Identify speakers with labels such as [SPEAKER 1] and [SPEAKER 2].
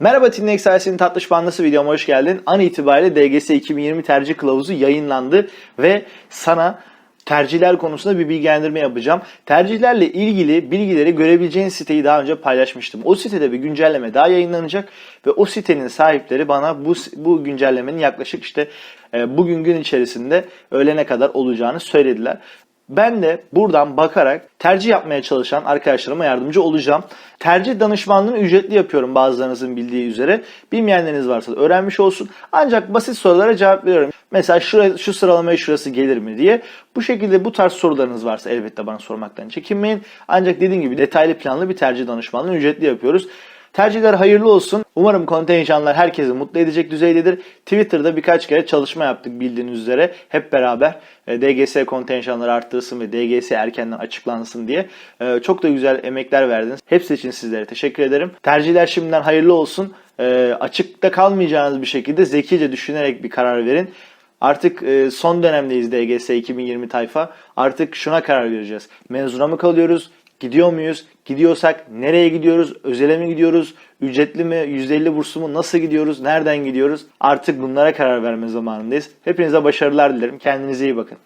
[SPEAKER 1] Merhaba Tinli Excelsior'ın tatlış bandası videoma hoş geldin. An itibariyle DGS 2020 tercih kılavuzu yayınlandı ve sana tercihler konusunda bir bilgilendirme yapacağım. Tercihlerle ilgili bilgileri görebileceğin siteyi daha önce paylaşmıştım. O sitede bir güncelleme daha yayınlanacak ve o sitenin sahipleri bana bu bu güncellemenin yaklaşık işte e, bugün gün içerisinde öğlene kadar olacağını söylediler. Ben de buradan bakarak tercih yapmaya çalışan arkadaşlarıma yardımcı olacağım. Tercih danışmanlığını ücretli yapıyorum bazılarınızın bildiği üzere. Bilmeyenleriniz varsa da öğrenmiş olsun. Ancak basit sorulara cevap veriyorum. Mesela şuraya, şu sıralamaya şurası gelir mi diye. Bu şekilde bu tarz sorularınız varsa elbette bana sormaktan çekinmeyin. Ancak dediğim gibi detaylı planlı bir tercih danışmanlığını ücretli yapıyoruz. Tercihler hayırlı olsun. Umarım kontenjanlar herkesi mutlu edecek düzeydedir. Twitter'da birkaç kere çalışma yaptık bildiğiniz üzere. Hep beraber e, DGS kontenjanları arttırsın ve DGS erkenden açıklansın diye. E, Çok da güzel emekler verdiniz. Hepsi için sizlere teşekkür ederim. Tercihler şimdiden hayırlı olsun. E, Açıkta kalmayacağınız bir şekilde zekice düşünerek bir karar verin. Artık son dönemdeyiz DGS 2020 tayfa. Artık şuna karar vereceğiz. Mezuna mı kalıyoruz? Gidiyor muyuz? Gidiyorsak nereye gidiyoruz? Özele mi gidiyoruz? Ücretli mi? %50 burslu mu? Nasıl gidiyoruz? Nereden gidiyoruz? Artık bunlara karar verme zamanındayız. Hepinize başarılar dilerim. Kendinize iyi bakın.